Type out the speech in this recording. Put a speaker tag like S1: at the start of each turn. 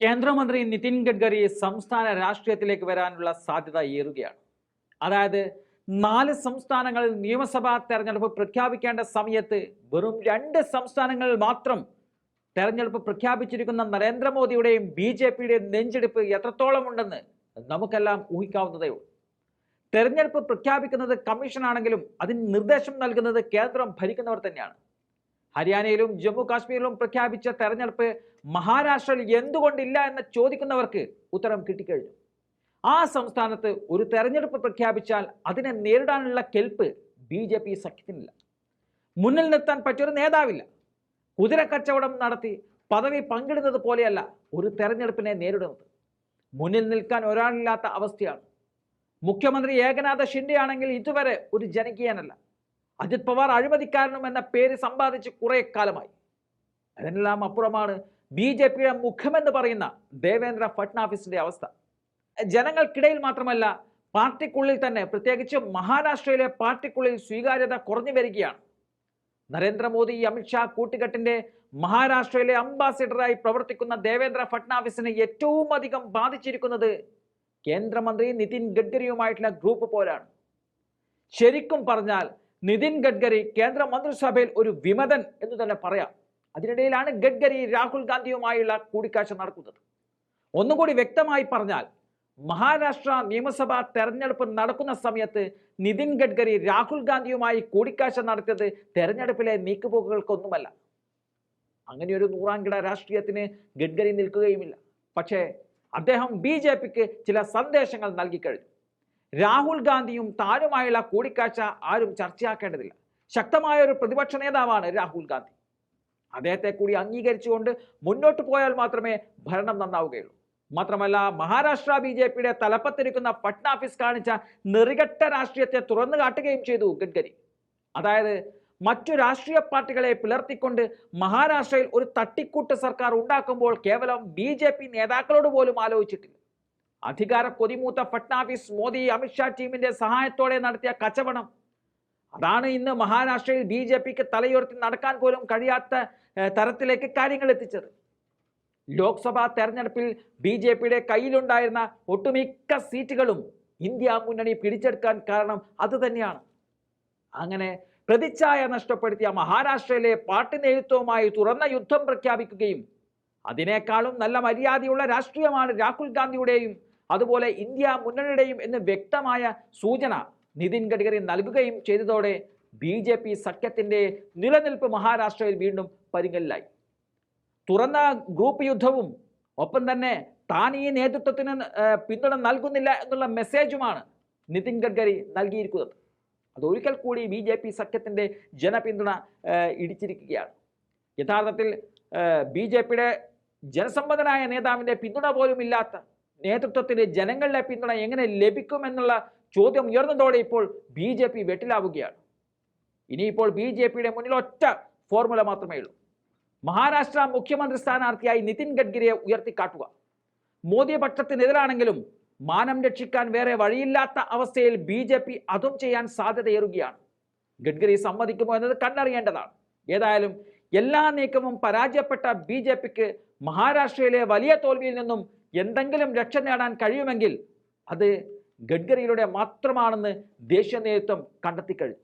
S1: കേന്ദ്രമന്ത്രി നിതിൻ ഗഡ്കരി സംസ്ഥാന രാഷ്ട്രീയത്തിലേക്ക് വരാനുള്ള സാധ്യത ഏറുകയാണ്. അതായത് നാല് സംസ്ഥാനങ്ങളിൽ നിയമസഭാ തെരഞ്ഞെടുപ്പ് പ്രഖ്യാപിക്കേണ്ട സമയത്ത് വെറും രണ്ട് സംസ്ഥാനങ്ങളിൽ മാത്രം തെരഞ്ഞെടുപ്പ് പ്രഖ്യാപിച്ചിരിക്കുന്ന നരേന്ദ്രമോദിയുടെയും ബി ജെ പിയുടെയും നെഞ്ചെടുപ്പ് എത്രത്തോളം ഉണ്ടെന്ന് നമുക്കെല്ലാം ഊഹിക്കാവുന്നതേ ഉള്ളൂ. തെരഞ്ഞെടുപ്പ് പ്രഖ്യാപിക്കുന്നത് കമ്മീഷനാണെങ്കിലും അതിന് നിർദ്ദേശം നൽകുന്നത് കേന്ദ്രം ഭരിക്കുന്നവർ തന്നെയാണ്. ഹരിയാനയിലും ജമ്മു കാശ്മീരിലും പ്രഖ്യാപിച്ച തെരഞ്ഞെടുപ്പ് മഹാരാഷ്ട്രയിൽ എന്തുകൊണ്ടില്ല എന്ന് ചോദിക്കുന്നവർക്ക് ഉത്തരം കിട്ടിക്കഴിഞ്ഞു. ആ സംസ്ഥാനത്ത് ഒരു തെരഞ്ഞെടുപ്പ് പ്രഖ്യാപിച്ചാൽ അതിനെ നേരിടാനുള്ള കെൽപ്പ് ബി ജെ പി സഖ്യത്തിനില്ല. മുന്നിൽ നിർത്താൻ പറ്റിയൊരു നേതാവില്ല. കുതിര കച്ചവടം നടത്തി പദവി പങ്കിടുന്നത് പോലെയല്ല ഒരു തെരഞ്ഞെടുപ്പിനെ നേരിടുന്നത്. മുന്നിൽ നിൽക്കാൻ ഒരാളില്ലാത്ത അവസ്ഥയാണ്. മുഖ്യമന്ത്രി ഏകനാഥ ഷിൻഡെ ആണെങ്കിൽ ഇതുവരെ ഒരു ജനകീയനല്ല. അജിത് പവാർ അഴിമതിക്കാരനും എന്ന പേര് സമ്പാദിച്ച് കുറെ കാലമായി. അതിനെല്ലാം അപ്പുറമാണ് ബി ജെ പിയുടെ മുഖമെന്ന് പറയുന്ന ദേവേന്ദ്ര ഫട്നാവിസിന്റെ അവസ്ഥ. ജനങ്ങൾക്കിടയിൽ മാത്രമല്ല പാർട്ടിക്കുള്ളിൽ തന്നെ പ്രത്യേകിച്ച് മഹാരാഷ്ട്രയിലെ പാർട്ടിക്കുള്ളിൽ സ്വീകാര്യത കുറഞ്ഞു വരികയാണ്. നരേന്ദ്രമോദി അമിത്ഷാ കൂട്ടുകെട്ടിന്റെ മഹാരാഷ്ട്രയിലെ അംബാസിഡറായി പ്രവർത്തിക്കുന്ന ദേവേന്ദ്ര ഫട്നാവിസിനെ ഏറ്റവും അധികം ബാധിച്ചിരിക്കുന്നത് കേന്ദ്രമന്ത്രി നിതിൻ ഗഡ്കരിയുമായിട്ടുള്ള ഗ്രൂപ്പ് പോലാണ്. ശരിക്കും പറഞ്ഞാൽ നിതിൻ ഗഡ്കരി കേന്ദ്ര മന്ത്രിസഭയിൽ ഒരു വിമതൻ എന്ന് തന്നെ പറയാം. അതിനിടയിലാണ് ഗഡ്കരി രാഹുൽ ഗാന്ധിയുമായുള്ള കൂടിക്കാഴ്ച നടക്കുന്നത്. ഒന്നുകൂടി വ്യക്തമായി പറഞ്ഞാൽ മഹാരാഷ്ട്ര നിയമസഭാ തെരഞ്ഞെടുപ്പ് നടക്കുന്ന സമയത്ത് നിതിൻ ഗഡ്കരി രാഹുൽ ഗാന്ധിയുമായി കൂടിക്കാഴ്ച നടത്തിയത് തെരഞ്ഞെടുപ്പിലെ നീക്കുപോക്കുകൾക്കൊന്നുമല്ല. അങ്ങനെ ഒരു നൂറാംകിട രാഷ്ട്രീയത്തിന് ഗഡ്കരി നിൽക്കുകയുമില്ല. പക്ഷേ അദ്ദേഹം ബി ചില സന്ദേശങ്ങൾ നൽകിക്കഴിഞ്ഞു. രാഹുൽ ഗാന്ധിയും താനുമായുള്ള കൂടിക്കാഴ്ച ആരും ചർച്ചയാക്കേണ്ടതില്ല. ശക്തമായ ഒരു പ്രതിപക്ഷ നേതാവാണ് രാഹുൽ ഗാന്ധി. അദ്ദേഹത്തെ കൂടി അംഗീകരിച്ചുകൊണ്ട് മുന്നോട്ട് പോയാൽ മാത്രമേ ഭരണം നന്നാവുകയുള്ളൂ. മാത്രമല്ല മഹാരാഷ്ട്ര ബി ജെ പിയുടെ തലപ്പത്തിരിക്കുന്ന പട്നാഫീസ് കാണിച്ച നെറികെട്ട രാഷ്ട്രീയത്തെ തുറന്നു കാട്ടുകയും ചെയ്തു ഗഡ്കരി. അതായത് മറ്റു രാഷ്ട്രീയ പാർട്ടികളെ പിളർത്തിക്കൊണ്ട് മഹാരാഷ്ട്രയിൽ ഒരു തട്ടിക്കൂട്ട് സർക്കാർ ഉണ്ടാക്കുമ്പോൾ കേവലം ബി നേതാക്കളോട് പോലും ആലോചിച്ചിട്ടില്ല. അധികാര കൊതിമൂത്ത ഫട്നാവിസ് മോദി അമിത്ഷാ ടീമിന്റെ സഹായത്തോടെ നടത്തിയ കച്ചവടം. അതാണ് ഇന്ന് മഹാരാഷ്ട്രയിൽ ബി ജെ പിക്ക് തലയുയർത്തി നടക്കാൻ പോലും കഴിയാത്ത തരത്തിലേക്ക് കാര്യങ്ങൾ എത്തിച്ചത്. ലോക്സഭാ തെരഞ്ഞെടുപ്പിൽ ബി ജെ പിയുടെ കയ്യിലുണ്ടായിരുന്ന ഒട്ടുമിക്ക സീറ്റുകളും ഇന്ത്യ മുന്നണി പിടിച്ചെടുക്കാൻ കാരണം അത് തന്നെയാണ്. അങ്ങനെ പ്രതിച്ഛായ നഷ്ടപ്പെടുത്തിയ മഹാരാഷ്ട്രയിലെ പാർട്ടി നേതൃത്വവുമായി തുറന്ന യുദ്ധം പ്രഖ്യാപിക്കുകയും അതിനേക്കാളും നല്ല മര്യാദയുള്ള രാഷ്ട്രീയമാണ് രാഹുൽ ഗാന്ധിയുടെയും അതുപോലെ ഇന്ത്യ മുന്നണിയുടെയും എന്ന് വ്യക്തമായ സൂചന നിതിൻ ഗഡ്കരി നൽകുകയും ചെയ്തതോടെ ബി ജെ പി സഖ്യത്തിന്റെ നിലനിൽപ്പ് മഹാരാഷ്ട്രയിൽ വീണ്ടും പരിങ്ങലിലായി തുറന്ന ഗ്രൂപ്പ് യുദ്ധവും ഒപ്പം തന്നെ താൻ ഈ നേതൃത്വത്തിന് പിന്തുണ നൽകുന്നില്ല എന്നുള്ള മെസ്സേജുമാണ് നിതിൻ ഗഡ്കരി നൽകിയിരിക്കുന്നത്. അതൊരിക്കൽ കൂടി ബി ജെ പി സഖ്യത്തിന്റെ ജനപിന്തുണ ഇടിച്ചിരിക്കുകയാണ്. യഥാർത്ഥത്തിൽ ബി ജെ പിയുടെ ജനസമ്മതനായ നേതാവിന്റെ പിന്തുണ പോലും ഇല്ലാത്ത നേതൃത്വത്തിന് ജനങ്ങളുടെ പിന്തുണ എങ്ങനെ ലഭിക്കുമെന്നുള്ള ചോദ്യം ഉയർന്നതോടെ ഇപ്പോൾ ബി ജെ പി വെട്ടിലാവുകയാണ്. ഇനിയിപ്പോൾ ബി ജെ പിയുടെ മുന്നിൽ ഒറ്റ ഫോർമുല മാത്രമേ ഉള്ളൂ. മഹാരാഷ്ട്ര മുഖ്യമന്ത്രി സ്ഥാനാർത്ഥിയായി നിതിൻ ഗഡ്കരിയെ ഉയർത്തിക്കാട്ടുക. മോദി പക്ഷത്തിനെതിരാണെങ്കിലും മാനം രക്ഷിക്കാൻ വേറെ വഴിയില്ലാത്ത അവസ്ഥയിൽ ബി ജെ പി അതും ചെയ്യാൻ സാധ്യതയേറുകയാണ്. ഗഡ്കരി സമ്മതിക്കുമോ എന്നത് കണ്ടറിയേണ്ടതാണ്. ഏതായാലും എല്ലാ നീക്കവും പരാജയപ്പെട്ട ബി ജെ പിക്ക് മഹാരാഷ്ട്രയിലെ വലിയ തോൽവിയിൽ നിന്നും എന്തെങ്കിലും രക്ഷ നേടാൻ കഴിയുമെങ്കിൽ അത് ഗഡ്കരിയിലൂടെ മാത്രമാണെന്ന് ദേശീയ നേതൃത്വം കണ്ടെത്തിക്കഴിഞ്ഞു